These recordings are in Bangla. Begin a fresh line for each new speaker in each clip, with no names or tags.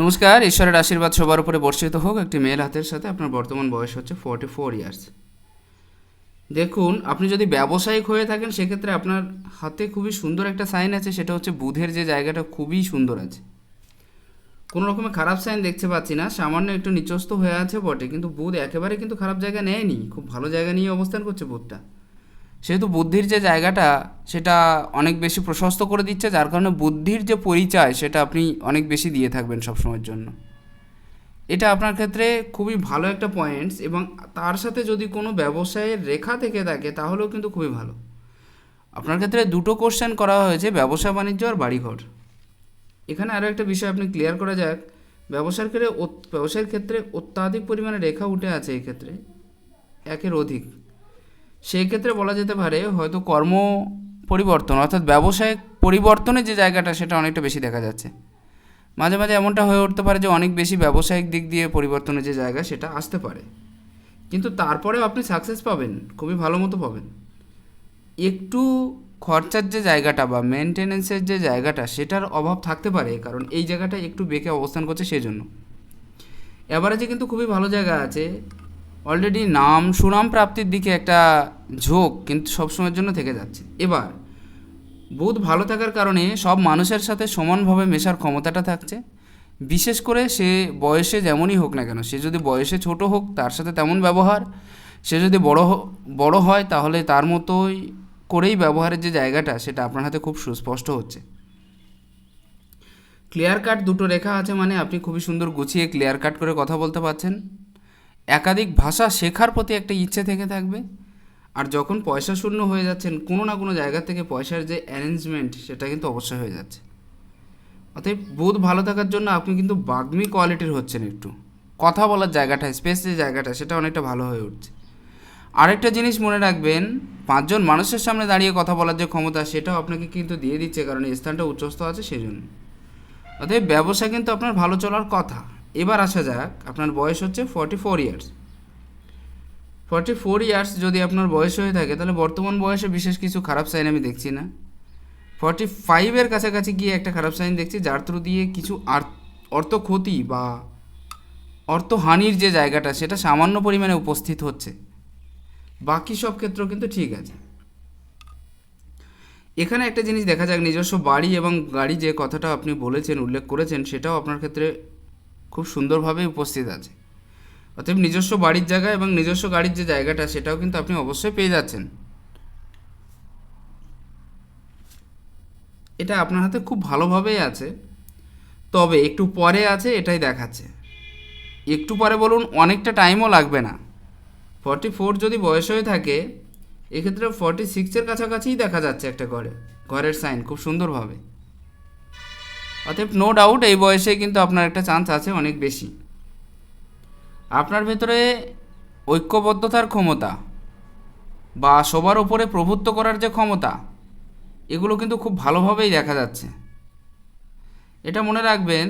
নমস্কার, ঈশ্বরের আশীর্বাদ সবার উপরে বর্ষিত হোক। একটি মেয়ের হাতের সাথে আপনার বর্তমান বয়স হচ্ছে ফর্টি ফোর ইয়ার্স দেখুন, আপনি যদি ব্যবসায়িক হয়ে থাকেন, সেক্ষেত্রে আপনার হাতে খুবই সুন্দর একটা সাইন আছে, সেটা হচ্ছে বুধের যে জায়গাটা খুবই সুন্দর আছে। কোনো রকমের খারাপ সাইন দেখতে পাচ্ছি না, সামান্য একটু নিচস্ত হয়ে আছে বটে, কিন্তু বুধ একেবারে কিন্তু খারাপ জায়গা নেয়নি, খুব ভালো জায়গা নিয়ে অবস্থান করছে বুধটা। সেহেতু বুদ্ধির যে জায়গাটা, সেটা অনেক বেশি প্রশস্ত করে দিচ্ছে, যার কারণে বুদ্ধির যে পরিচয়, সেটা আপনি অনেক বেশি দিয়ে থাকবেন সবসময়ের জন্য। এটা আপনার ক্ষেত্রে খুবই ভালো একটা পয়েন্টস এবং তার সাথে যদি কোনো ব্যবসায়ের রেখা থেকে থাকে, তাহলেও কিন্তু খুবই ভালো। আপনার ক্ষেত্রে দুটো কোশ্চেন করা হয়েছে, ব্যবসা, বাণিজ্য আর বাড়িঘর। এখানে আরও একটা বিষয় আপনি ক্লিয়ার করা যাক। ব্যবসার ক্ষেত্রে ব্যবসায়ের ক্ষেত্রে অত্যাধিক পরিমাণে রেখা উঠে আছে এক্ষেত্রে। একের অধিক। সেই ক্ষেত্রে বলা যেতে পারে হয়তো কর্ম পরিবর্তন অর্থাৎ ব্যবসায়িক পরিবর্তনের যে জায়গাটা সেটা অনেকটা বেশি দেখা যাচ্ছে। মাঝে মাঝে এমনটা হয়ে উঠতে পারে যে অনেক বেশি ব্যবসায়িক দিক দিয়ে পরিবর্তনের যে জায়গা সেটা আসতে পারে। কিন্তু তারপরেও আপনি সাকসেস পাবেন, খুবই ভালো মতো পাবেন। একটু খরচার যে জায়গাটা বা মেনটেনেন্সের যে জায়গাটা সেটার অভাব থাকতে পারে, কারণ এই জায়গাটা একটু বেঁকে অবস্থান করছে সেই জন্য এভারেজে কিন্তু খুবই ভালো জায়গা আছে অলরেডি নাম সুনাম প্রাপ্তির দিকে একটা ঝোঁক কিন্তু সবসময়ের জন্য থেকে যাচ্ছে। এবার, বুধ ভালো থাকার কারণে সব মানুষের সাথে সমানভাবে মেশার ক্ষমতাটা থাকছে। বিশেষ করে সে বয়সে যেমনই হোক না কেন, সে যদি বয়সে ছোট হোক, তার সাথে তেমন ব্যবহার। সে যদি বড় বড় হয়, তাহলে তার মতোই করেই ব্যবহারের যে জায়গাটা, সেটা আপনার হাতে খুব সুস্পষ্ট হচ্ছে। ক্লিয়ার কাট দুটো রেখা আছে মানে আপনি খুবই সুন্দর গুছিয়ে ক্লিয়ার কাট করে কথা বলতে পারছেন। একাধিক ভাষা শেখার প্রতি একটা ইচ্ছে থেকে থাকবে। আর যখন পয়সা শূন্য হয়ে যাচ্ছেন, কোনো না কোনো জায়গা থেকে পয়সার যে অ্যারেঞ্জমেন্ট সেটা কিন্তু অবশ্যই হয়ে যাচ্ছে। অতএব বুধ ভালো থাকার জন্য আপনি কিন্তু বাগ্মি কোয়ালিটির হচ্ছেন একটু। কথা বলার জায়গাটা স্পেস যে জায়গাটা, সেটা অনেকটা ভালো হয়ে উঠছে। আরেকটা জিনিস মনে রাখবেন, পাঁচজন মানুষের সামনে দাঁড়িয়ে কথা বলার যে ক্ষমতা, সেটাও আপনাকে কিন্তু দিয়ে দিচ্ছে, কারণ এই স্থানটা উচ্চস্থ আছে সেই জন্য অতএব ব্যবসা কিন্তু আপনার ভালো চলার কথা। এবার আসা যাক, আপনার বয়স হচ্ছে forty four years forty four years যদি আপনার বয়স হয়ে থাকে, তাহলে বর্তমান বয়সে বিশেষ কিছু খারাপ সাইন আমি দেখছি না। ফর্টি ফাইভের কাছাকাছি গিয়ে একটা খারাপ সাইন দেখছি, যার থ্রু দিয়ে কিছু অর্থ ক্ষতি বা অর্থহানির যে জায়গাটা, সেটা সামান্য পরিমাণে উপস্থিত হচ্ছে। বাকি সব ক্ষেত্র কিন্তু ঠিক আছে। এখানে একটা জিনিস দেখা যাক, নিজস্ব বাড়ি এবং গাড়ি যে কথাটা আপনি বলেছেন, উল্লেখ করেছেন, সেটাও আপনার ক্ষেত্রে খুব সুন্দরভাবে উপস্থিত আছে। অতএব নিজস্ব বাড়ির জায়গা এবং নিজস্ব গাড়ির যে জায়গাটা, সেটাও কিন্তু আপনি অবশ্যই পেয়ে যাচ্ছেন। এটা আপনার হাতে খুব ভালোভাবেই আছে। তবে একটু পরে আছে, এটাই দেখাচ্ছে। একটু পরে বলুন, অনেকটা টাইমও লাগবে না। ফর্টি ফোর যদি বয়স হয়ে থাকে, এক্ষেত্রে ফর্টি সিক্সের কাছাকাছিই দেখা যাচ্ছে একটা ঘরে। ঘরের সাইন খুব সুন্দরভাবে। অতএব নো ডাউট এই বয়সে কিন্তু আপনার একটা চান্স আছে অনেক বেশি। আপনার ভেতরে ঐক্যবদ্ধতার ক্ষমতা বা সবার ওপরে প্রভুত্ব করার যে ক্ষমতা, এগুলো কিন্তু খুব ভালোভাবেই দেখা যাচ্ছে। এটা মনে রাখবেন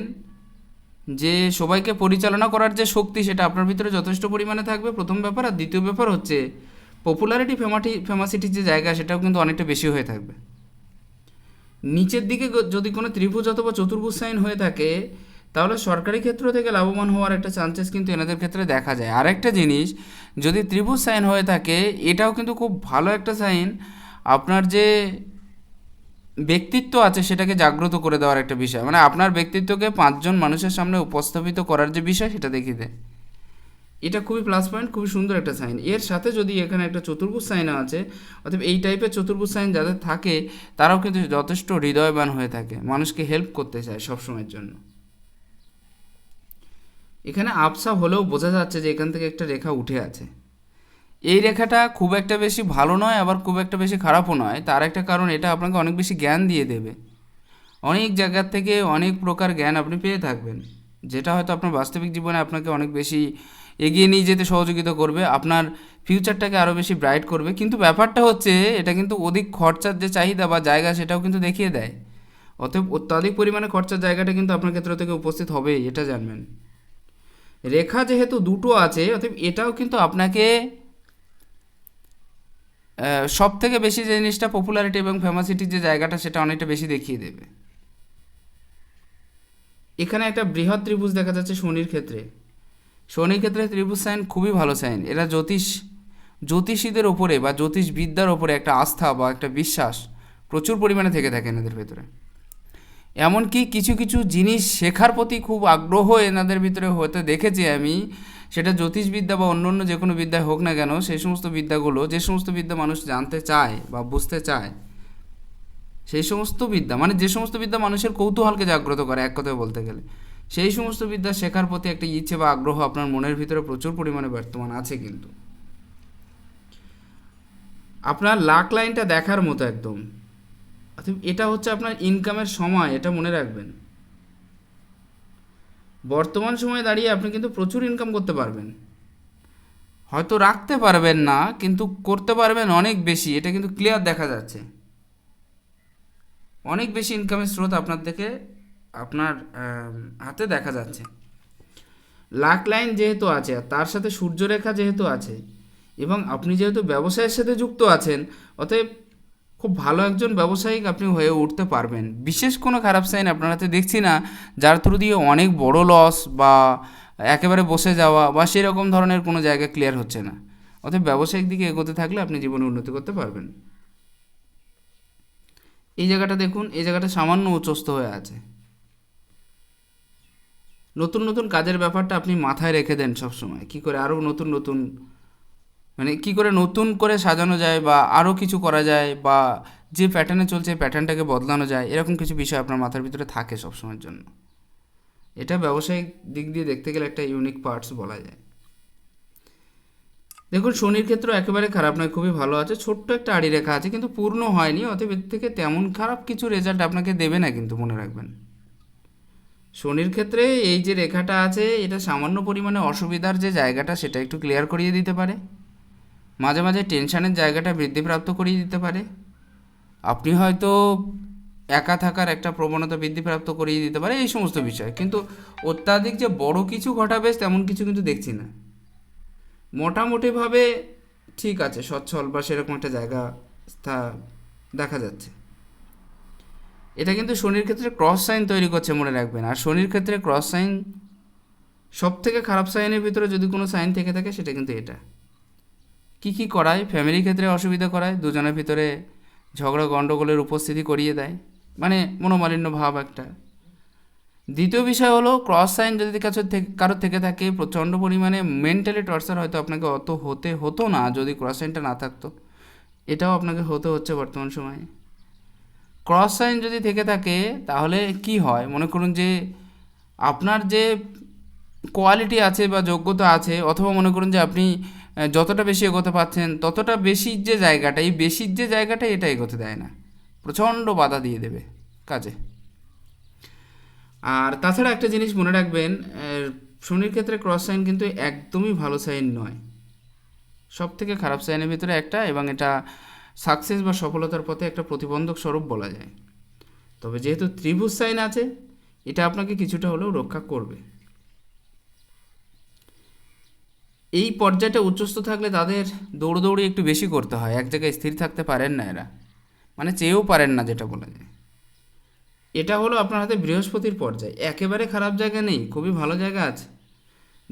যে সবাইকে পরিচালনা করার যে শক্তি, সেটা আপনার ভিতরে যথেষ্ট পরিমাণে থাকবে। প্রথম ব্যাপার। আর দ্বিতীয় ব্যাপার হচ্ছে পপুলারিটি ফেমাটি ফেমাসিটির যে জায়গা, সেটাও কিন্তু অনেকটা বেশি হয়ে থাকবে। নিচের দিকে যদি কোনো ত্রিভুজ অথবা চতুর্ভুজ সাইন হয়ে থাকে, তাহলে সরকারি ক্ষেত্র থেকে লাভবান হওয়ার একটা চান্সেস কিন্তু এনাদের ক্ষেত্রে দেখা যায়। আরেকটা জিনিস, যদি ত্রিভুজ সাইন হয়ে থাকে, এটাও কিন্তু খুব ভালো একটা সাইন আপনার যে ব্যক্তিত্ব আছে, সেটাকে জাগ্রত করে দেওয়ার একটা বিষয়। মানে আপনার ব্যক্তিত্বকে পাঁচজন মানুষের সামনে উপস্থাপিত করার যে বিষয়, সেটা দেখিয়ে দেয়। এটা খুবই প্লাস পয়েন্ট খুবই সুন্দর একটা সাইন এর সাথে যদি এখানে একটা চতুর্ভুজ সাইন আছে অর্থাৎ এই টাইপের চতুর্ভুজ সাইন যাদের থাকে, তারাও কিন্তু যথেষ্ট হৃদয়বান হয়ে থাকে, মানুষকে হেল্প করতে চায় সবসময়ের জন্য। এখানে আপসা হলেও বোঝা যাচ্ছে যে এখান থেকে একটা রেখা উঠে আছে। এই রেখাটা খুব একটা বেশি ভালো নয়, আবার খুব একটা বেশি খারাপও নয়। তার একটা কারণ, এটা আপনাকে অনেক বেশি জ্ঞান দিয়ে দেবে। অনেক জায়গার থেকে অনেক প্রকার জ্ঞান আপনি পেয়ে থাকবেন। যেটা হয়তো আপনার বাস্তবিক জীবনে আপনাকে অনেক বেশি এগিয়ে নিয়ে যেতে সহযোগিতা করবে, আপনার ফিউচারটাকে আরও বেশি ব্রাইট করবে। কিন্তু ব্যাপারটা হচ্ছে, এটা কিন্তু অধিক খরচার যে চাহিদা বা জায়গা সেটাও কিন্তু দেখিয়ে দেয়। অতএব অত্যাধিক পরিমাণে খরচার জায়গাটা কিন্তু আপনার ক্ষেত্র থেকে উপস্থিত হবেই, এটা জানবেন। রেখা যেহেতু দুটো আছে, অতএব এটাও কিন্তু আপনাকে সব থেকে বেশি যে জিনিসটা পপুলারিটি এবং ফেমাসিটির যে জায়গাটা, সেটা অনেকটা বেশি দেখিয়ে দেবে। এখানে একটা বৃহৎ ত্রিভুজ দেখা যাচ্ছে শনির ক্ষেত্রে। শনির ক্ষেত্রে ত্রিভুজ সাইন খুবই ভালো সাইন। এরা জ্যোতিষ, জ্যোতিষীদের ওপরে বা জ্যোতিষ বিদ্যার ওপরে একটা আস্থা বা একটা বিশ্বাস প্রচুর পরিমাণে থেকে থাকে এনাদের ভেতরে। এমনকি কিছু কিছু জিনিস শেখার প্রতি খুব আগ্রহ এনাদের ভিতরে হতে দেখেছি আমি। সেটা জ্যোতিষবিদ্যা বা অন্য অন্য যে কোনো বিদ্যায় হোক না কেন, সেই সমস্ত বিদ্যাগুলো, যে সমস্ত বিদ্যা মানুষ জানতে চায় বা বুঝতে চায়, সেই সমস্ত বিদ্যা মানে যে সমস্ত বিদ্যা মানুষের কৌতূহলকে জাগ্রত করে এক কথায় বলতে গেলে। সেই সমস্ত বিদ্যা শেখার প্রতি একটা ইচ্ছে বা আগ্রহ আপনার মনের ভিতরে প্রচুর পরিমাণে বর্তমান আছে কিন্তু। আপনার লাক লাইনটা দেখার মতো একদম। এটা হচ্ছে আপনার ইনকামের সময়, এটা মনে রাখবেন। বর্তমান সময়ে দাঁড়িয়ে আপনি কিন্তু প্রচুর ইনকাম করতে পারবেন। হয়তো রাখতে পারবেন না, কিন্তু করতে পারবেন অনেক বেশি, এটা কিন্তু ক্লিয়ার দেখা যাচ্ছে। অনেক বেশি ইনকামের স্রোত আপনার থেকে আপনার হাতে দেখা যাচ্ছে। লাক লাইন যেহেতু আছে তার সাথে সূর্যরেখা যেহেতু আছে, এবং আপনি যেহেতু ব্যবসায়ের সাথে যুক্ত আছেন, অতএব খুব ভালো একজন ব্যবসায়িক আপনি হয়ে উঠতে পারবেন। বিশেষ কোনো খারাপ সাইন আপনার হাতে দেখছি না, যার থ্রু দিয়ে অনেক বড় লস বা একেবারে বসে যাওয়া বা সেরকম ধরনের কোনো জায়গা ক্লিয়ার হচ্ছে না। অতএব ব্যবসায়িক দিকে এগোতে থাকলে আপনি জীবনে উন্নতি করতে পারবেন। এই জায়গাটা দেখুন, এই জায়গাটা সামান্য উচ্চস্থ হয়ে আছে। নতুন নতুন কাজের ব্যাপারটা আপনি মাথায় রেখে দেন সবসময়। কী করে আরও নতুন নতুন মানে কি করে নতুন করে সাজানো যায় বা আরও কিছু করা যায় বা যে প্যাটার্নে চলছে প্যাটার্নটাকে বদলানো যায়, এরকম কিছু বিষয় আপনার মাথার ভিতরে থাকে সবসময়ের জন্য। এটা ব্যবসায়িক দিক দিয়ে দেখতে গেলে একটা ইউনিক পার্টস বলা যায়। দেখুন, শনির ক্ষেত্র একেবারে খারাপ নয়, খুবই ভালো আছে। ছোট্ট একটা আড়ি রেখা আছে, কিন্তু পূর্ণ হয়নি, অতএব এর থেকে তেমন খারাপ কিছু রেজাল্ট আপনাকে দেবে না কিন্তু মনে রাখবেন। শনির ক্ষেত্রে এই যে রেখাটা আছে, এটা সামান্য পরিমাণে অসুবিধার যে জায়গাটা, সেটা একটু ক্লিয়ার করিয়ে দিতে পারে। মাঝে মাঝে টেনশানের জায়গাটা বৃদ্ধিপ্রাপ্ত করিয়ে দিতে পারে। আপনি হয়তো একা থাকার একটা প্রবণতা বৃদ্ধিপ্রাপ্ত করিয়ে দিতে পারে, এই সমস্ত বিষয়। কিন্তু অত্যাধিক যে বড় কিছু ঘটাবে, তেমন কিছু কিন্তু দেখছি না। মোটামুটিভাবে ঠিক আছে, সচ্ছল বা সেরকম একটা জায়গা দেখা যাচ্ছে। এটা কিন্তু শনির ক্ষেত্রে ক্রস সাইন তৈরি করছে মনে রাখবেন। আর শনির ক্ষেত্রে ক্রস সাইন সব থেকে খারাপ সাইনের ভিতরে যদি কোনো সাইন থেকে থাকে, সেটা কিন্তু এটা। কি কি করায়? ফ্যামিলির ক্ষেত্রে অসুবিধা করায়, দুজনের ভিতরে ঝগড়া গণ্ডগোলের উপস্থিতি করিয়ে দেয়। মানে মনোমালিন্য ভাব একটা। দ্বিতীয় বিষয় হলো ক্রস সাইন যদি কাছে কারোর থেকে থাকে, প্রচণ্ড পরিমাণে মেন্টালি টর্চার হয়তো আপনাকে অত হতে হতো না, যদি ক্রস সাইনটা না থাকতো। এটাও আপনাকে হতে হচ্ছে বর্তমান সময়ে। ক্রস সাইন যদি থেকে থাকে, তাহলে কি হয়? মনে করুন যে আপনার যে কোয়ালিটি আছে বা যোগ্যতা আছে, অথবা মনে করুন যে আপনি যতটা বেশি এগোতে পারছেন, ততটা বেশির যে জায়গাটা, এই বেশির যে জায়গাটা এটা এগোতে দেয় না। প্রচণ্ড বাধা দিয়ে দেবে কাজে। আর তাছাড়া একটা জিনিস মনে রাখবেন শনির ক্ষেত্রে ক্রস সাইন কিন্তু একদমই ভালো সাইন নয়। সব থেকে খারাপ সাইনের ভিতরে একটা এবং এটা সাকসেস বা সফলতার পথে একটা প্রতিবন্ধক স্বরূপ বলা যায়। তবে যেহেতু ত্রিভুজ সাইন আছে, এটা আপনাকে কিছুটা হলেও রক্ষা করবে। এই পর্যায়টা উচ্চস্থ থাকলে তাদের দৌড়দৌড়ি একটু বেশি করতে হয়। এক জায়গায় স্থির থাকতে পারেন না এরা। মানে চেয়েও পারেন না যেটা বলা যায়। এটা হলো আপনার হাতে বৃহস্পতির পর্যায়। একেবারে খারাপ জায়গা নেই, খুবই ভালো জায়গা আছে।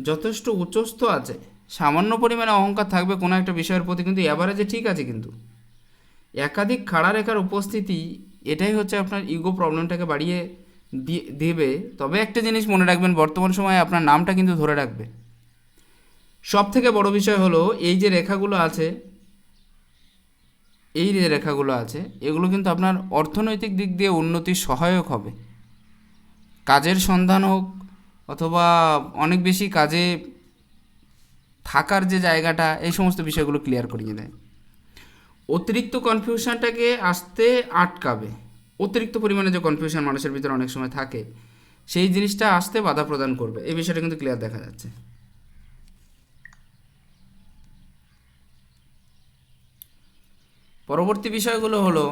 যথেষ্ট উচ্চস্থ আছে। সামান্য পরিমাণে অহংকার থাকবে কোনো একটা বিষয়ের প্রতি, কিন্তু অ্যাভারেজে ঠিক আছে কিন্তু। একাধিক খাড়া রেখার উপস্থিতি, এটাই হচ্ছে আপনার ইগো প্রবলেমটাকে বাড়িয়ে দিয়ে, দেবে। তবে একটা জিনিস মনে রাখবেন, বর্তমান সময়ে আপনার নামটা কিন্তু ধরে রাখবে। সব থেকে বড় বিষয় হলো, এই যে রেখাগুলো আছে, এই যে রেখাগুলো আছে, এগুলো কিন্তু আপনার অর্থনৈতিক দিক দিয়ে উন্নতির সহায়ক হবে। কাজের সন্ধান হোক, অথবা অনেক বেশি কাজে থাকার যে জায়গাটা, এই সমস্ত বিষয়গুলো ক্লিয়ার করিয়ে দেয়। অতিরিক্ত কনফিউশনটাকে আসতে আটকাবে। অতিরিক্ত পরিমাণে যে কনফিউশন মানুষের ভিতরে অনেক সময় থাকে, সেই জিনিসটা আসতে বাধা প্রদান করবে। এই বিষয়টা কিন্তু ক্লিয়ার দেখা যাচ্ছে। পরবর্তী বিষয়গুলো হলো,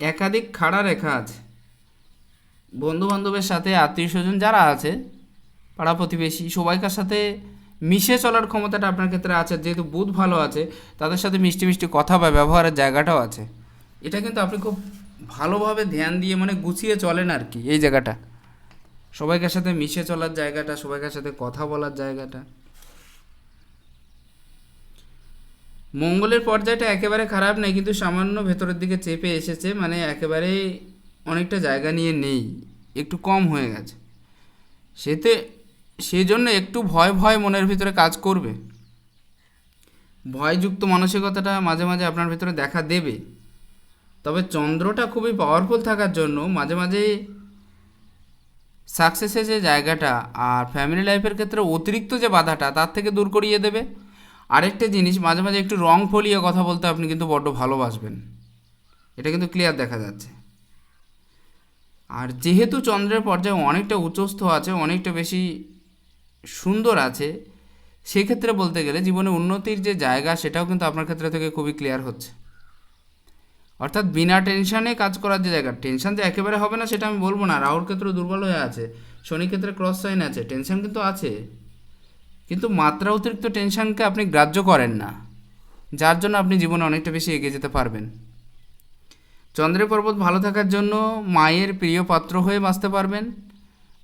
একাধিক খাড়া রেখা আছে। বন্ধু বান্ধবের সাথে, আত্মীয় স্বজন যারা আছে, পাড়া প্রতিবেশী, সবাইকার সাথে মিশে চলার ক্ষমতাটা আপনার ক্ষেত্রে আছে, যেহেতু বুধ ভালো আছে, তাদের সাথে মিষ্টি মিষ্টি কথা বা ব্যবহারের জায়গাটাও আছে। এটা কিন্তু আপনি খুব ভালোভাবে ধ্যান দিয়ে মানে গুছিয়ে চলেন আর কি, এই জায়গাটা। সবাইকার সাথে মিশে চলার জায়গাটা, সবাইকার সাথে কথা বলার জায়গাটা। মঙ্গলের পর্যায়টা একেবারে খারাপ নেই, কিন্তু সামান্য ভেতরের দিকে চেপে এসেছে মানে একেবারে অনেকটা জায়গা নিয়ে নেই, একটু কম হয়ে গেছে। সেতে সেই জন্য একটু ভয় ভয় মনের ভিতরে কাজ করবে। ভয়যুক্ত মানসিকতাটা মাঝে মাঝে আপনার ভিতরে দেখা দেবে। তবে চন্দ্রটা খুবই পাওয়ারফুল থাকার জন্য মাঝে মাঝে সাকসেসের যে জায়গাটা আর ফ্যামিলি লাইফের ক্ষেত্রে অতিরিক্ত যে বাধাটা তার থেকে দূর করিয়ে দেবে। আরেকটা জিনিস, মাঝে মাঝে একটু রং ফলিয়ে কথা বলতে আপনি কিন্তু বড্ড ভালোবাসবেন। এটা কিন্তু ক্লিয়ার দেখা যাচ্ছে। আর যেহেতু চন্দ্রের পর্যায়ে অনেকটা উচ্চস্থ আছে, অনেকটা বেশি সুন্দর আছে সেক্ষেত্রে বলতে গেলে জীবনে উন্নতির যে জায়গা সেটাও কিন্তু আপনার ক্ষেত্রে থেকে খুবই ক্লিয়ার হচ্ছে। অর্থাৎ বিনা টেনশনে কাজ করার যে জায়গা টেনশন যে একেবারে হবে না সেটা আমি বলব না রাহুর ক্ষেত্রে দুর্বল হয়ে আছে, শনি ক্ষেত্রে ক্রস সাইন আছে টেনশন কিন্তু আছে। কিন্তু মাত্রা অতিরিক্ত টেনশনকে আপনি গ্রাহ্য করেন না, যার জন্য আপনি জীবনে অনেকটা বেশি এগিয়ে যেতে পারবেন। চন্দ্রের পর্বত ভালো থাকার জন্য মায়ের প্রিয় পাত্র হয়ে বাঁচতে পারবেন।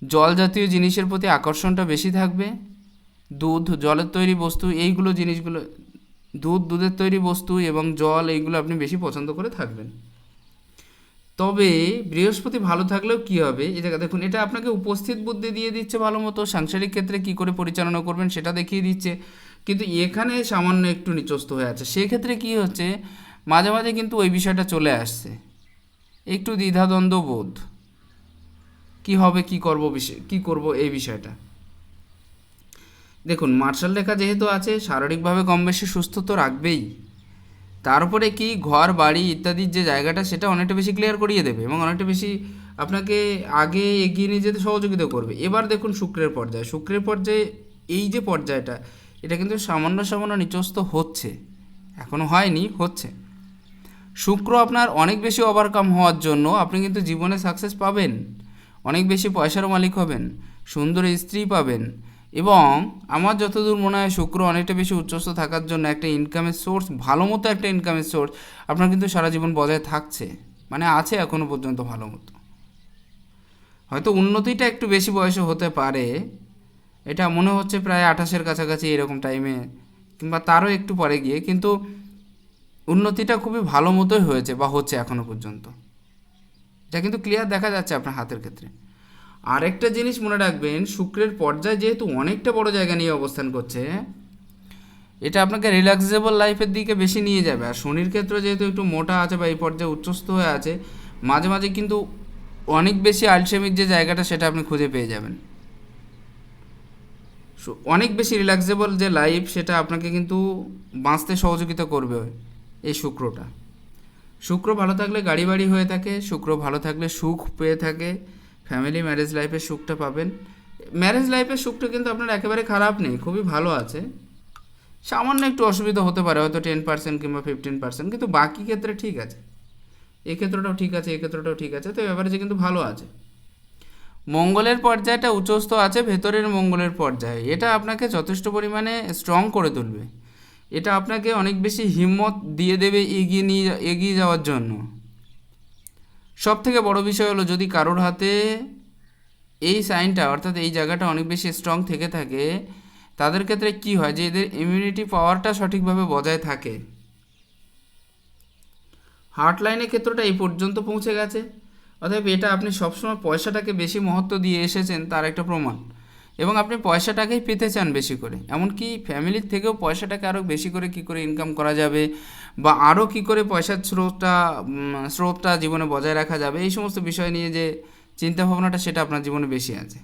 জল জাতীয় জিনিসের প্রতি আকর্ষণটা বেশি থাকবে? দুধ, জলের তৈরি বস্তু, এইগুলো জিনিসগুলো, দুধ, দুধের তৈরি বস্তু এবং জল, এইগুলো আপনি বেশি পছন্দ করে থাকবেন। তবে বৃহস্পতি ভালো থাকলেও কি হবে? জায়গা দেখুন, এটা আপনাকে উপস্থিত বুদ্ধি দিয়ে দিচ্ছে ভালো মতো, সাংসারিক ক্ষেত্রে কি করে পরিচালনা করবেন সেটা দেখিয়ে দিচ্ছে। কিন্তু এখানে সামান্য একটু নিচস্ত হয়ে আছে। সেক্ষেত্রে কি হচ্ছে? মাঝে মাঝে কিন্তু ওই বিষয়টা চলে আসছে। একটু দ্বিধাদ্বন্দ্ব বোধ কি হবে, কি করব বিষয়, কি করব এই বিষয়টা। দেখুন, মার্শাল রেখা যেহেতু আছে, শারীরিকভাবে কম বেশি সুস্থ তো রাখবেই। তারপরে কি ঘর, বাড়ি ইত্যাদির যে জায়গাটা, সেটা অনেকটা বেশি ক্লিয়ার করিয়ে দেবে এবং অনেকটা বেশি আপনাকে আগে এগিয়ে নিয়ে যেতে সহযোগিতা করবে। এবার দেখুন শুক্রের পর্যায়ে। শুক্রের পর্যায়ে এই যে পর্যায়টা, এটা কিন্তু সামান্য সামান্য নিচস্ত হচ্ছে। এখনও হয়নি, হচ্ছে। শুক্র আপনার অনেক বেশি ওভারকাম হওয়ার জন্য আপনি কিন্তু জীবনে সাকসেস পাবেন। অনেক বেশি পয়সার মালিক হবেন, সুন্দর স্ত্রী পাবেন এবং আমার যতদূর মনে হয় শুক্র অনেকটা বেশি উচ্চস্থ থাকার জন্য একটা ইনকামের সোর্স ভালো মতো একটা ইনকামের সোর্স আপনার কিন্তু সারা জীবন বজায় থাকছে মানে আছে এখনও পর্যন্ত ভালো মতো। হয়তো উন্নতিটা একটু বেশি বয়সে হতে পারে, এটা মনে হচ্ছে প্রায় আঠাশের কাছাকাছি এরকম টাইমে কিংবা তারও একটু পরে গিয়ে, কিন্তু উন্নতিটা খুবই ভালো মতোই হয়েছে বা হচ্ছে এখনও পর্যন্ত। এটা কিন্তু ক্লিয়ার দেখা যাচ্ছে আপনার হাতের ক্ষেত্রে। আরেকটা জিনিস মনে রাখবেন, শুক্রের পর্যায়ে যেহেতু অনেকটা বড় জায়গা নিয়ে অবস্থান করছে, এটা আপনাকে রিল্যাক্সেবল লাইফের দিকে বেশি নিয়ে যাবে। আর শনির ক্ষেত্রে যেহেতু একটু মোটা আছে বা এই পর্যায়ে উচ্চস্থ হয়ে আছে, মাঝে মাঝে কিন্তু অনেক বেশি আলসেমির যে জায়গাটা সেটা আপনি খুঁজে পেয়ে যাবেন। অনেক বেশি রিল্যাক্সেবল যে লাইফ সেটা আপনাকে কিন্তু বাঁচতে সহযোগিতা করবে এই শুক্রটা। শুক্র ভালো থাকলে গাড়ি বাড়ি হয়ে থাকে, শুক্র ভালো থাকলে সুখ পেয়ে থাকে ফ্যামিলি ম্যারেজ লাইফের সুখটা পাবেন। ম্যারেজ লাইফের সুখটা কিন্তু আপনার একেবারে খারাপ নেই, খুবই ভালো আছে। সামান্য একটু অসুবিধা হতে পারে, হয়তো টেন পার্সেন্ট কিংবা ফিফটিন পার্সেন্ট কিন্তু বাকি ক্ষেত্রে ঠিক আছে। এই ক্ষেত্রটাও ঠিক আছে এই ক্ষেত্রটাও ঠিক আছে, তো এভারেজে কিন্তু ভালো আছে। মঙ্গলের পর্যায়টা উচ্চস্থ আছে, ভেতরের মঙ্গলের পর্যায়ে। এটা আপনাকে যথেষ্ট পরিমাণে স্ট্রং করে তুলবে। এটা আপনাকে অনেক বেশি হিম্মত দিয়ে দেবে এগিয়ে নিয়ে এগিয়ে যাওয়ার জন্য। সব থেকে বড় বিষয় হলো যদি কারোর হাতে এই সাইনটা অর্থাৎ এই জায়গাটা অনেক বেশি স্ট্রং থেকে থাকে, তাদের ক্ষেত্রে কি হয় যে এদের ইমিউনিটি পাওয়ারটা সঠিকভাবে বজায় থাকে। হার্ট লাইনের ক্ষেত্রটা এই পর্যন্ত পৌঁছে গেছে। অতএব এটা আপনি সবসময় পয়সাটাকে বেশি মহত্ব দিয়ে এসেছেন, তার একটা প্রমাণ। এবং আপনি পয়সাটাকেই পেতে চান বেশি করে। এমনকি ফ্যামিলির থেকেও পয়সাটাকে আরও বেশি করে কি করে ইনকাম করা যাবে বা আরও কি করে পয়সার স্রোতটা স্রোতটা জীবনে বজায় রাখা যাবে, এই সমস্ত বিষয় নিয়ে যে চিন্তা ভাবনাটা সেটা আপনার জীবনে বেশি আছে।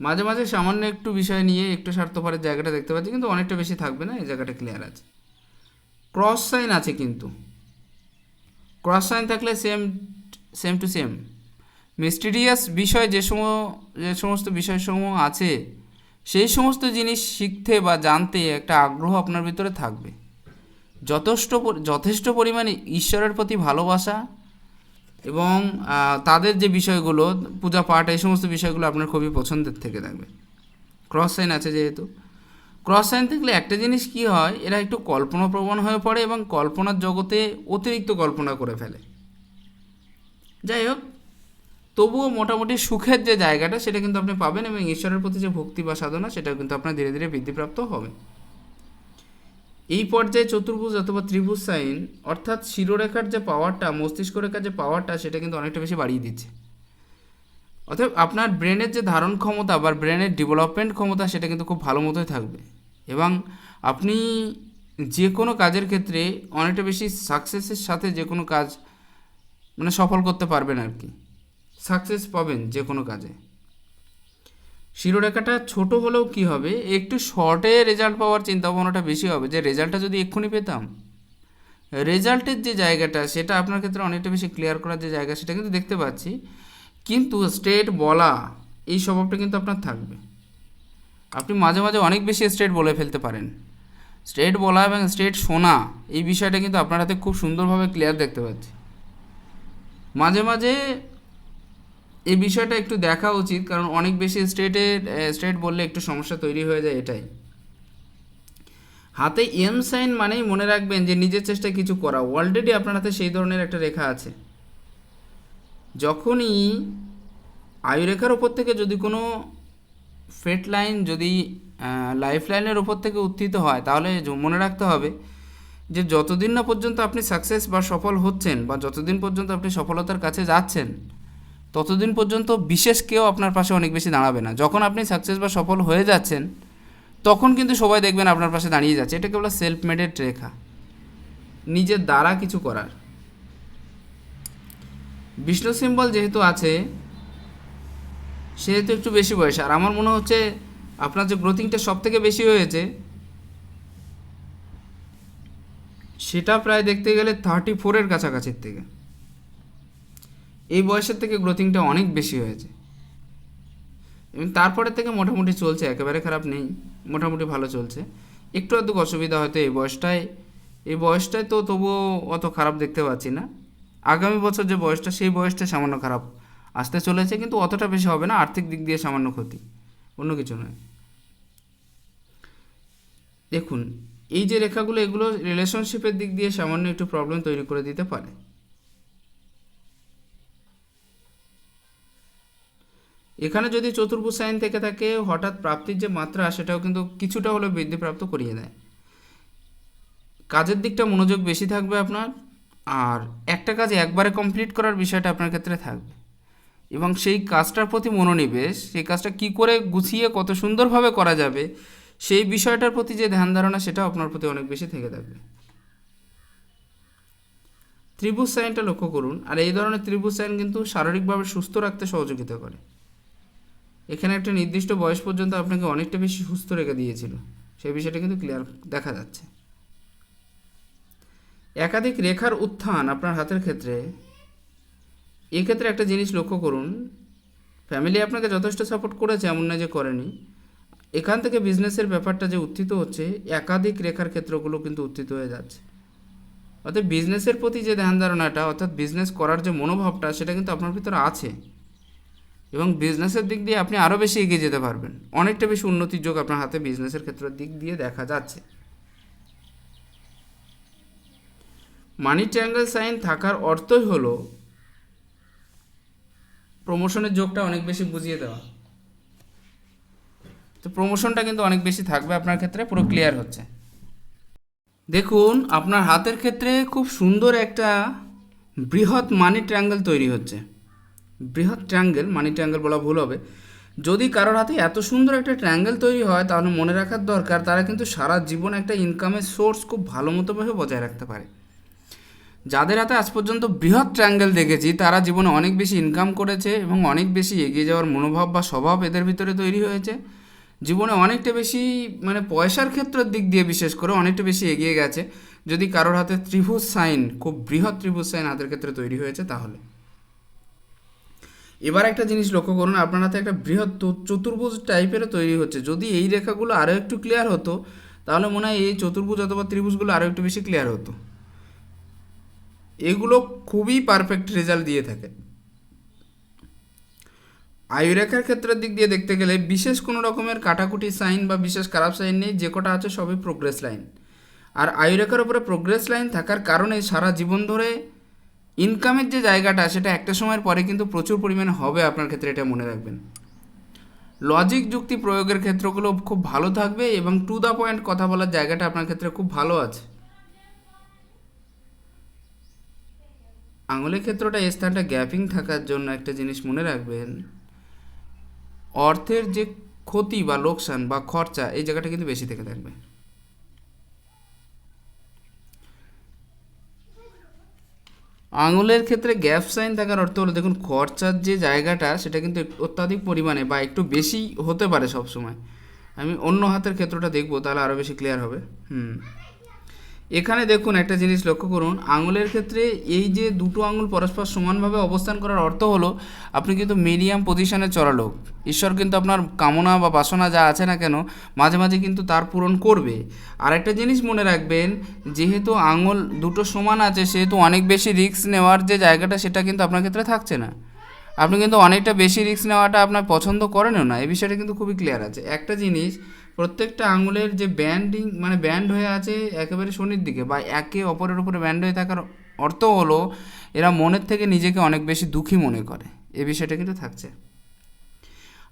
মাঝে মাঝে সামান্য একটু বিষয় নিয়ে একটু স্বার্থপরের জায়গাটা দেখতে পাচ্ছি, কিন্তু অনেকটা বেশি থাকবে না, এই জায়গাটা ক্লিয়ার আছে। ক্রস সাইন আছে কিন্তু। ক্রস সাইন থাকলে same same to same mysterious বিষয় যে সম যে সমস্ত বিষয়সমূহ আছে, সেই সমস্ত জিনিস শিখতে বা জানতে একটা আগ্রহ আপনার ভিতরে থাকবে। যথেষ্ট যথেষ্ট পরিমাণে ঈশ্বরের প্রতি ভালোবাসা এবং তাদের যে বিষয়গুলো, পূজা পাঠ, এই সমস্ত বিষয়গুলো আপনার খুবই পছন্দের থেকে থাকবে। ক্রস সাইন আছে যেহেতু। ক্রস সাইন থাকলে একটা জিনিস কি হয়, এরা একটু কল্পনাপ্রবণ হয়ে পড়ে এবং কল্পনার জগতে অতিরিক্ত কল্পনা করে ফেলে। যাই হোক তবুও মোটামুটি সুখের যে জায়গাটা, সেটা কিন্তু আপনি পাবেন এবং ঈশ্বরের প্রতি যে ভক্তি বা সাধনা সেটা কিন্তু আপনার ধীরে ধীরে বৃদ্ধিপ্রাপ্ত হবে। এই পর্যায়ে চতুর্ভুজ অথবা ত্রিভুজ সাইন, অর্থাৎ শিরোরেখার যে পাওয়ারটা মস্তিষ্ক রেখার যে পাওয়ারটা সেটা কিন্তু অনেকটা বেশি বাড়িয়ে দিচ্ছে। অতএব আপনার ব্রেনের যে ধারণ ক্ষমতা বা ব্রেনের ডেভেলপমেন্ট ক্ষমতা, সেটা কিন্তু খুব ভালো মতোই থাকবে। এবং আপনি যে কোনো কাজের ক্ষেত্রে অনেকটা বেশি সাকসেসের সাথে যে কোনো কাজ মানে সফল করতে পারবেন আর কি। সাকসেস পাবেন যে কোনো কাজে। শিরোরেখাটা ছোট হলেও কি হবে? একটু শর্টে রেজাল্ট পাওয়ার চিন্তা ভাবনাটা বেশি হবে। যে রেজাল্টটা যদি এক্ষুনি পেতাম রেজাল্টের যে জায়গাটা, সেটা আপনার ক্ষেত্রে অনেকটা বেশি ক্লিয়ার করার যে জায়গা, সেটা কিন্তু দেখতে পাচ্ছি। কিন্তু স্টেট বলা, এই স্বভাবটা কিন্তু আপনার থাকবে। আপনি মাঝে মাঝে অনেক বেশি স্টেট বলে ফেলতে পারেন। স্টেট বলা এবং স্টেট শোনা, এই বিষয়টা কিন্তু আপনার হাতে খুব সুন্দরভাবে ক্লিয়ার দেখতে পাচ্ছি। মাঝে মাঝে এই বিষয়টা একটু দেখা উচিত, কারণ অনেক বেশি স্ট্রেটে স্ট্রেট বললে একটু সমস্যা তৈরি হয়ে যায় এটাই। হাতে এম সাইন মানেই মনে রাখবেন যে নিজের চেষ্টায় কিছু করা। অলরেডি আপনার হাতে সেই ধরনের একটা রেখা আছে। যখনই আয়ুরেখার ওপর থেকে যদি কোনো ফেট লাইন যদি লাইফ লাইনের ওপর থেকে উত্থিত হয়, তাহলে মনে রাখতে হবে যে যতদিন না পর্যন্ত আপনি সাকসেস বা সফল হচ্ছেন বা যতদিন পর্যন্ত আপনি সফলতার কাছে যাচ্ছেন ততদিন পর্যন্ত বিশেষ কেউ আপনার পাশে অনেক বেশি দাঁড়াবে না। যখন আপনি সাকসেস বা সফল হয়ে যাচ্ছেন, তখন কিন্তু সবাই দেখবেন আপনার পাশে দাঁড়িয়ে যাচ্ছে। এটা কেবল সেলফ মেডেড রেখা নিজের দ্বারা কিছু করার। বিষ্ণু সিম্বল যেহেতু আছে, সেহেতু একটু বেশি বয়স। আর আমার মনে হচ্ছে, আপনার যে গ্রোথিংটা সব থেকে বেশি হয়েছে, সেটা প্রায় দেখতে গেলে থার্টি ফোরের কাছাকাছির থেকে। এই বয়সের থেকে গ্রোথিংটা অনেক বেশি হয়েছে। এবং তারপরে থেকে মোটামুটি চলছে, একেবারে খারাপ নেই, মোটামুটি ভালো চলছে। একটু আধটু অসুবিধা হয়তো এই বয়সটায় এই বয়সটায় তো তবুও অত খারাপ দেখতে পাচ্ছি না। আগামী বছর যে বয়সটা, সেই বয়সটা সামান্য খারাপ আসতে চলেছে, কিন্তু অতটা বেশি হবে না, আর্থিক দিক দিয়ে সামান্য ক্ষতি, অন্য কিছু নয়। দেখুন, এই যে রেখাগুলো, এগুলো রিলেশনশিপের দিক দিয়ে সামান্য একটু প্রবলেম তৈরি করে দিতে পারে। এখানে যদি চতুর্ভুজ সাইন থেকে থাকে, হঠাৎ প্রাপ্তির যে মাত্রা, সেটাও কিন্তু কিছুটা হলেও বৃদ্ধিপ্রাপ্ত করিয়ে দেয়। কাজের দিকটা মনোযোগ বেশি থাকবে আপনার, আর একটা কাজ একবারে কমপ্লিট করার বিষয়টা আপনার ক্ষেত্রে থাকবে। এবং সেই কাজটার প্রতি মনোনিবেশ, সেই কাজটা কি করে গুছিয়ে কত সুন্দরভাবে করা যাবে, সেই বিষয়টার প্রতি যে ধ্যান ধারণা, সেটাও আপনার প্রতি অনেক বেশি থেকে থাকবে। ত্রিভুজ সাইনটা লক্ষ্য করুন, আর এই ধরনের ত্রিভুজ সাইন কিন্তু শারীরিকভাবে সুস্থ রাখতে সহযোগিতা করে। এখানে একটা নির্দিষ্ট বয়স পর্যন্ত আপনাকে অনেকটা বেশি সুস্থ রেখে দিয়েছিল। সেই বিষয়টা কিন্তু ক্লিয়ার দেখা যাচ্ছে। একাধিক রেখার উত্থান আপনার হাতের ক্ষেত্রে, এক্ষেত্রে একটা জিনিস লক্ষ্য করুন ফ্যামিলি আপনাকে যথেষ্ট সাপোর্ট করেছে এমন না যে করেনি। এখান থেকে বিজনেসের ব্যাপারটা যে উত্থিত হচ্ছে, একাধিক রেখার ক্ষেত্রগুলো কিন্তু উত্থিত হয়ে যাচ্ছে। অর্থাৎ বিজনেসের প্রতি যে ধ্যান ধারণাটা, অর্থাৎ বিজনেস করার যে মনোভাবটা, সেটা কিন্তু আপনার ভিতরে আছে। এবং বিজনেসের দিক দিয়ে আপনি আরও বেশি এগিয়ে যেতে পারবেন। অনেকটা বেশি উন্নতির যোগ আপনার হাতে বিজনেসের ক্ষেত্রের দিক দিয়ে দেখা যাচ্ছে। মানি ট্রায়াঙ্গেল সাইন থাকার অর্থই হলো প্রমোশনের যোগটা অনেক বেশি বুঝিয়ে দেওয়া। তো প্রমোশনটা কিন্তু অনেক বেশি থাকবে আপনার ক্ষেত্রে, পুরো ক্লিয়ার হচ্ছে। দেখুন, আপনার হাতের ক্ষেত্রে খুব সুন্দর একটা বৃহৎ মানি ট্রায়াঙ্গেল তৈরি হচ্ছে। বৃহৎ ট্রায়াঙ্গেল মানি ট্রায়াঙ্গেল বলা ভুল হবে। যদি কারোর হাতে এত সুন্দর একটা ট্রায়াঙ্গেল তৈরি হয়, তাহলে মনে রাখার দরকার, তারা কিন্তু সারা জীবন একটা ইনকামের সোর্স খুব ভালো মতোভাবে বজায় রাখতে পারে। যাদের হাতে আজ পর্যন্ত বৃহৎ ট্রায়াঙ্গেল দেখেছি, তারা জীবনে অনেক বেশি ইনকাম করেছে এবং অনেক বেশি এগিয়ে যাওয়ার মনোভাব বা স্বভাব এদের ভিতরে তৈরি হয়েছে। জীবনে অনেকটা বেশি মানে পয়সার ক্ষেত্রের দিক দিয়ে বিশেষ করে অনেকটা বেশি এগিয়ে গেছে। যদি কারোর হাতে ত্রিভুজ সাইন খুব বৃহৎ ত্রিভুজ সাইন হাতের ক্ষেত্রে তৈরি হয়েছে, তাহলে। এবার একটা জিনিস লক্ষ্য করুন, আপনার হাতে একটা বৃহৎ চতুর্ভুজ টাইপেরও তৈরি হচ্ছে। যদি এই রেখাগুলো আরও একটু ক্লিয়ার হতো, তাহলে মনে হয় এই চতুর্ভুজ অথবা ত্রিভুজগুলো আরও একটু বেশি ক্লিয়ার হতো। এগুলো খুবই পারফেক্ট রেজাল্ট দিয়ে থাকে। আয়ুরেখার ক্ষেত্রের দিক দিয়ে দেখতে গেলে বিশেষ কোনো রকমের কাটাকুটি সাইন বা বিশেষ খারাপ সাইন নেই, যে কটা আছে সবই প্রোগ্রেস লাইন আর আয়ুরেখার উপরে প্রোগ্রেস লাইন থাকার কারণে সারা জীবন ধরে ইনকামের যে জায়গাটা, সেটা একটা সময়ের পরে কিন্তু প্রচুর পরিমাণে হবে আপনার ক্ষেত্রে, এটা মনে রাখবেন। লজিক যুক্তি প্রয়োগের ক্ষেত্রগুলো খুব ভালো থাকবে এবং টু দ্য পয়েন্ট কথা বলার জায়গাটা আপনার ক্ষেত্রে খুব ভালো আছে। আঙুলের ক্ষেত্রটা স্থানটা গ্যাপিং থাকার জন্য একটা জিনিস মনে রাখবেন, অর্থের যে ক্ষতি বা লোকসান বা খরচা, এই জায়গাটা কিন্তু বেশি থেকে থাকবে। আঙুলের ক্ষেত্রে গ্যাপ সাইন থাকার অর্থ হলো, দেখুন, খরচার যে জায়গাটা, সেটা কিন্তু অত্যাধিক পরিমাণে বা একটু বেশি হতে পারে সব সময় আমি অন্য হাতের ক্ষেত্রটা দেখব, তাহলে আরও বেশি ক্লিয়ার হবে। হুম। এখানে দেখুন একটা জিনিস লক্ষ্য করুন, আঙুলের ক্ষেত্রে এই যে দুটো আঙুল পরস্পর সমানভাবে অবস্থান করার অর্থ হলো, আপনি কিন্তু মিডিয়াম পজিশনে চলা লোক। ঈশ্বর কিন্তু আপনার কামনা বা বাসনা যা আছে না কেন, মাঝে মাঝে কিন্তু তার পূরণ করবে। আর একটা জিনিস মনে রাখবেন, যেহেতু আঙুল দুটো সমান আছে, সেহেতু অনেক বেশি রিস্ক নেওয়ার যে জায়গাটা, সেটা কিন্তু আপনার ক্ষেত্রে থাকছে না। আপনি কিন্তু অনেকটা বেশি রিস্ক নেওয়াটা আপনার পছন্দ করেনও না এই বিষয়টা কিন্তু খুবই ক্লিয়ার আছে। একটা জিনিস প্রত্যেকটা আঙুলের যে ব্যান্ডিং মানে ব্যান্ড হয়ে আছে একেবারে শনির দিকে বা একে অপরের উপরে ব্যান্ড হয়ে থাকার অর্থ হলো এরা মনের থেকে নিজেকে অনেক বেশি দুঃখী মনে করে। এ বিষয়টা কিন্তু থাকছে।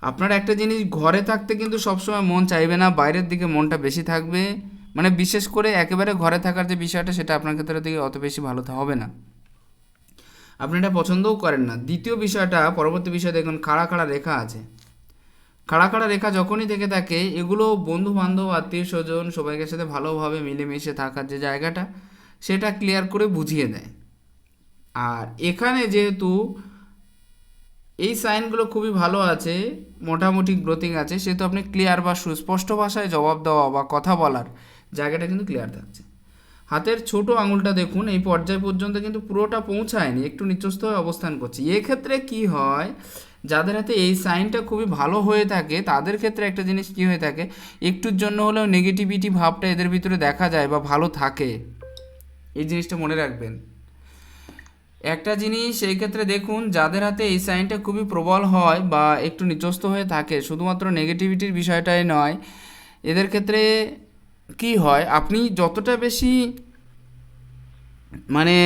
আপনার একটা জিনিস, ঘরে থাকতে কিন্তু সবসময় মন চাইবে না, বাইরের দিকে মনটা বেশি থাকবে। মানে বিশেষ করে একেবারে ঘরে থাকার যে বিষয়টা, সেটা আপনার ক্ষেত্রে দিকে অত বেশি ভালো হবে না। আপনি এটা পছন্দও করেন না। দ্বিতীয় বিষয়টা, পরবর্তী বিষয় দেখুন, খাড়া খাড়া রেখা আছে। খাড়া খাড়া রেখা যখনই থেকে থাকে, এগুলো বন্ধু বান্ধব আত্মীয় স্বজন সবাইকে সাথে ভালোভাবে মিলেমিশে থাকার যে জায়গাটা, সেটা ক্লিয়ার করে বুঝিয়ে দেয়। আর এখানে যেহেতু এই সাইনগুলো খুবই ভালো আছে, মোটামুটি গ্রোথিং আছে, সেহেতু আপনি ক্লিয়ার বা সুস্পষ্ট ভাষায় জবাব দেওয়া বা কথা বলার জায়গাটা কিন্তু ক্লিয়ার থাকছে। হাতের ছোট আঙুলটা দেখুন, এই পর্যায় পর্যন্ত কিন্তু পুরোটা পৌঁছায়নি, একটু নিচস্থ অবস্থান করছে। এক্ষেত্রে কি হয় যাদের হাতে এই সাইনটা খুবই ভালো হয়ে থাকে, তাদের ক্ষেত্রে একটা জিনিস কি হয়ে থাকে? একটুর জন্য হলেও নেগেটিভিটি ভাবটা এদের ভিতরে দেখা যায় বা ভালো থাকে। এই জিনিসটা মনে রাখবেন। একটা জিনিস এই ক্ষেত্রে দেখুন, যাদের হাতে এই সাইনটা খুবই প্রবল হয় বা একটু নিচস্থ হয়ে থাকে, শুধুমাত্র নেগেটিভিটির বিষয়টাই নয়, এদের ক্ষেত্রে কি হয়? আপনি যতটা বেশি মানে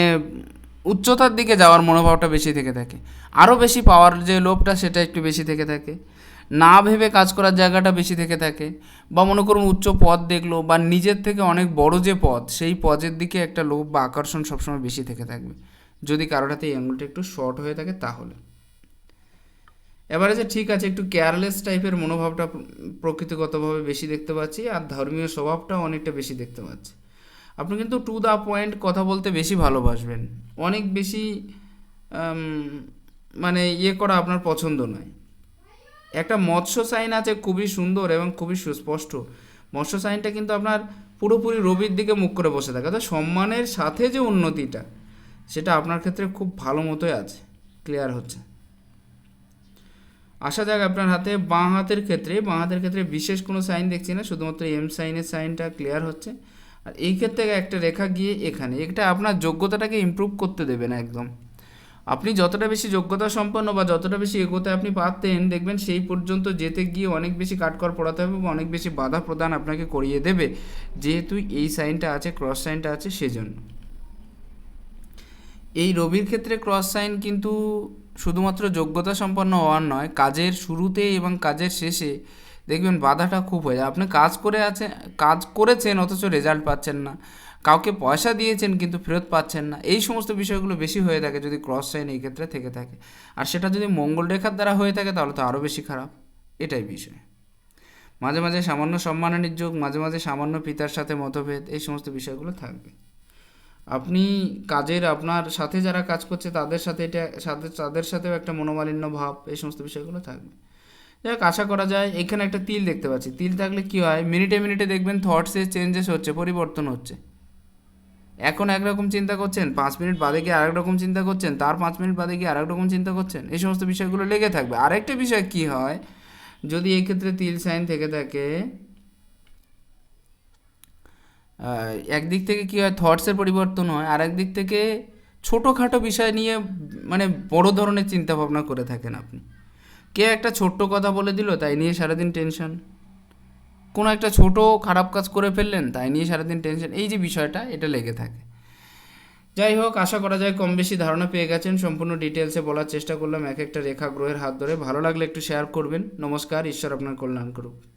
উচ্চতার দিকে যাওয়ার মনোভাবটা বেশি থেকে থাকে। আরও বেশি পাওয়ার যে লোভটা সেটা একটু বেশি থেকে থাকে। না ভেবে কাজ করার জায়গাটা বেশি থেকে থাকে। বা মনে করুন উচ্চ পদ দেখল বা নিজের থেকে অনেক বড় যে পদ, সেই পদের দিকে একটা লোভ বা আকর্ষণ সবসময় বেশি থেকে থাকবে। যদি কারোর হাতে এই আঙুলটা একটু শর্ট হয়ে থাকে তাহলে। এবারে যে ঠিক আছে, একটু কেয়ারলেস টাইপের মনোভাবটা প্রকৃতিগতভাবে বেশি দেখতে পাচ্ছি আর ধর্মীয় স্বভাবটাও অনেকটা বেশি দেখতে পাচ্ছি। আপনি কিন্তু টু দ্য পয়েন্ট কথা বলতে বেশি ভালোবাসবেন। অনেক বেশি মানে ইয়ে করা আপনার পছন্দ নয়। একটা মৎস্য সাইন আছে খুবই সুন্দর এবং খুবই সুস্পষ্ট। মৎস্য সাইনটা কিন্তু আপনার পুরোপুরি রবির দিকে মুখ করে বসে থাকে। অর্থাৎ সম্মানের সাথে যে উন্নতিটা, সেটা আপনার ক্ষেত্রে খুব ভালো মতোই আছে। ক্লিয়ার হচ্ছে। আসা যাক আপনার হাতে, বাঁ হাতের ক্ষেত্রে, বাঁ হাতের ক্ষেত্রে বিশেষ কোনো সাইন দেখছি না, শুধুমাত্র এম সাইনের সাইনটা ক্লিয়ার হচ্ছে। আর এই ক্ষেত্রে একটা রেখা গিয়ে এখানে, এটা আপনার যোগ্যতাটাকে ইমপ্রুভ করতে দেবে না একদম। আপনি যতটা বেশি যোগ্যতা সম্পন্ন বা যতটা বেশি এগোতে আপনি পারতেন, দেখবেন সেই পর্যন্ত যেতে গিয়ে অনেক বেশি কাটকর পড়াতে হবে বা অনেক বেশি বাধা প্রদান আপনাকে করিয়ে দেবে, যেহেতু এই সাইনটা আছে ক্রস সাইনটা আছে সেজন্য। এই রবির ক্ষেত্রে ক্রস সাইন কিন্তু শুধুমাত্র যোগ্যতা সম্পন্ন হওয়ার নয়, কাজের শুরুতে এবং কাজের শেষে দেখবেন বাধাটা খুব হয়ে যায়। আপনি কাজ করে আছেন কাজ করেছেন, অথচ রেজাল্ট পাচ্ছেন না। কাউকে পয়সা দিয়েছেন, কিন্তু ফেরত পাচ্ছেন না। এই সমস্ত বিষয়গুলো বেশি হয়ে থাকে যদি ক্রস সাইন এই ক্ষেত্রে থেকে থাকে। আর সেটা যদি মঙ্গল রেখার দ্বারা হয়ে থাকে, তাহলে তো আরও বেশি খারাপ। এটাই বিষয়। মাঝে মাঝে সামান্য সম্মানহানির যোগ, মাঝে মাঝে সামান্য পিতার সাথে মতভেদ, এই সমস্ত বিষয়গুলো থাকবে। আপনি কাজের, আপনার সাথে যারা কাজ করছে, তাদের সাথে এটা, সাথে, তাদের সাথেও একটা মনোমালিন্য ভাব, এই সমস্ত বিষয়গুলো থাকবে। যাক আশা করা যায় এখানে একটা তিল দেখতে পাচ্ছি। তিল থাকলে কি হয়? মিনিটে মিনিটে দেখবেন থটসে চেঞ্জেস হচ্ছে, পরিবর্তন হচ্ছে। এখন একরকম চিন্তা করছেন, পাঁচ মিনিট বাদে গিয়ে আরেক রকম চিন্তা করছেন, তার পাঁচ মিনিট বাদে গিয়ে আরেক রকম চিন্তা করছেন, এই সমস্ত বিষয়গুলো লেগে থাকবে। আরেকটা বিষয় কি হয়? যদি এই ক্ষেত্রে তিল সাইন থেকে থাকে একদিক থেকে কী হয়? থটসের পরিবর্তন হয়, আর একদিক থেকে ছোটোখাটো বিষয় নিয়ে মানে বড় ধরনের চিন্তা ভাবনা করে থাকেন আপনি। কে একটা ছোট্ট কথা বলে দিল, তাই নিয়ে সারাদিন টেনশন কোনো একটা ছোট খারাপ কাজ করে ফেললেন, তাই নিয়ে সারাদিন টেনশন এই যে বিষয়টা, এটা লেগে থাকে। যাই হোক, আশা করা যায় কম বেশি ধারণা পেয়ে গেছেন। সম্পূর্ণ ডিটেলসে বলার চেষ্টা করলাম এক একটা রেখা গ্রহের হাত ধরে। ভালো লাগলে একটু শেয়ার করবেন। নমস্কার, ঈশ্বর আপনার কল্যাণ করুক।